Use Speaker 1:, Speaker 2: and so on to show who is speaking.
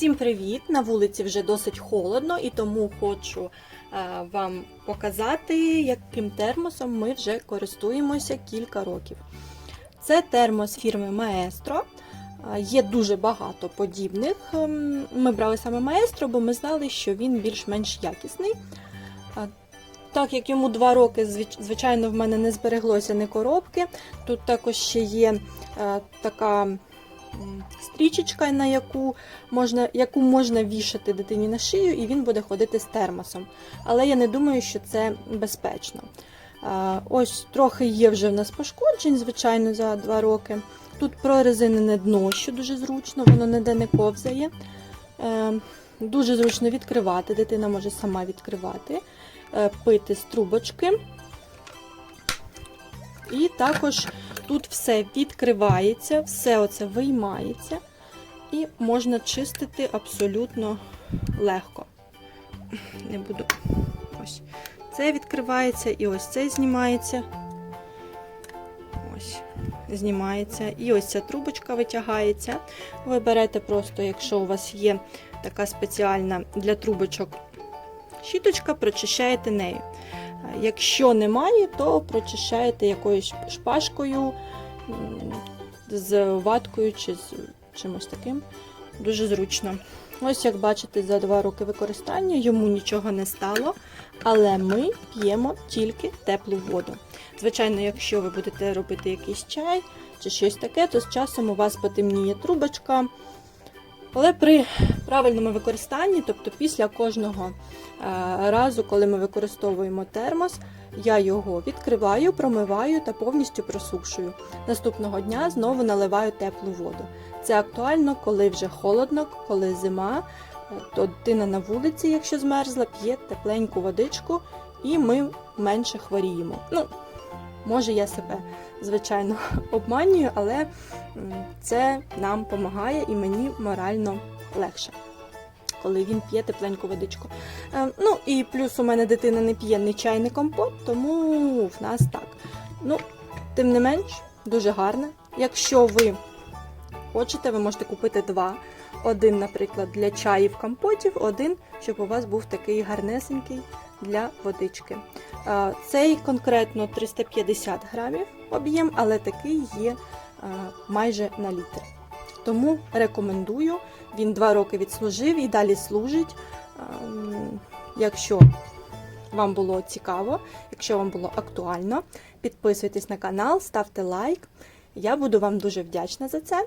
Speaker 1: Всім привіт! На вулиці вже досить холодно, і тому хочу е, вам показати, яким термосом ми вже користуємося кілька років. Це термос фірми Маестро. Е, Є дуже багато подібних. Ем, Ми брали саме Маестро, бо ми знали, що він більш-менш якісний. Е, Так як йому 2 роки, звичайно, в мене не збереглося ні коробки. Тут також ще є така стрічечка, на яку можна, яку можна вішати дитині на шию, і він буде ходити з термосом. Але я не думаю, що це безпечно. Ось трохи є вже в нас пошкоджень, звичайно, за 2 роки. Тут прорезинене дно, що дуже зручно, воно ніде не ковзає. Е, Дуже зручно відкривати, дитина може сама відкривати, е, пити з трубочки. І також тут все відкривається, все оце виймається, і можна чистити абсолютно легко. Не буду. Ось. Це відкривається, і ось це знімається. Ось, знімається. І ось ця трубочка витягається. Ви берете просто, якщо у вас є така спеціальна для трубочок щіточка, прочищаєте нею. А Якщо немає, то прочищаєте якоюсь шпажкою з ваткою чи з чимось таким. Дуже зручно. Ось, як бачите, за два роки використання йому нічого не стало, але ми п'ємо тільки теплу воду. Звичайно, якщо ви будете робити якийсь чай чи щось таке, то з часом у вас потемніє трубочка. Але при правильному використанні, тобто після кожного е, разу, коли ми використовуємо термос, я його відкриваю, промиваю та повністю просушую. Наступного дня знову наливаю теплу воду. Це актуально, коли вже холодно, коли зима, е, то дитина на вулиці, якщо змерзла, п'є тепленьку водичку, і ми менше хворіємо. Ну, може, я себе, звичайно, обманюю, але це нам допомагає і мені морально легше. Коли він п'є тепленьку водичку. Е, ну і плюс у мене дитина не п'є ні чай, ні компот, тому в нас так. Ну, тим не менш, дуже гарне. Якщо ви хочете, ви можете купити два. Один, наприклад, для чаїв компотів, один, щоб у вас був такий гарнесенький для водички. Цей конкретно 350 грамів об'єм, але такий є майже на літр. Тому рекомендую. Він два роки відслужив і далі служить. Якщо вам було цікаво, якщо вам було актуально, підписуйтесь на канал, ставте лайк. Я буду вам дуже вдячна за це.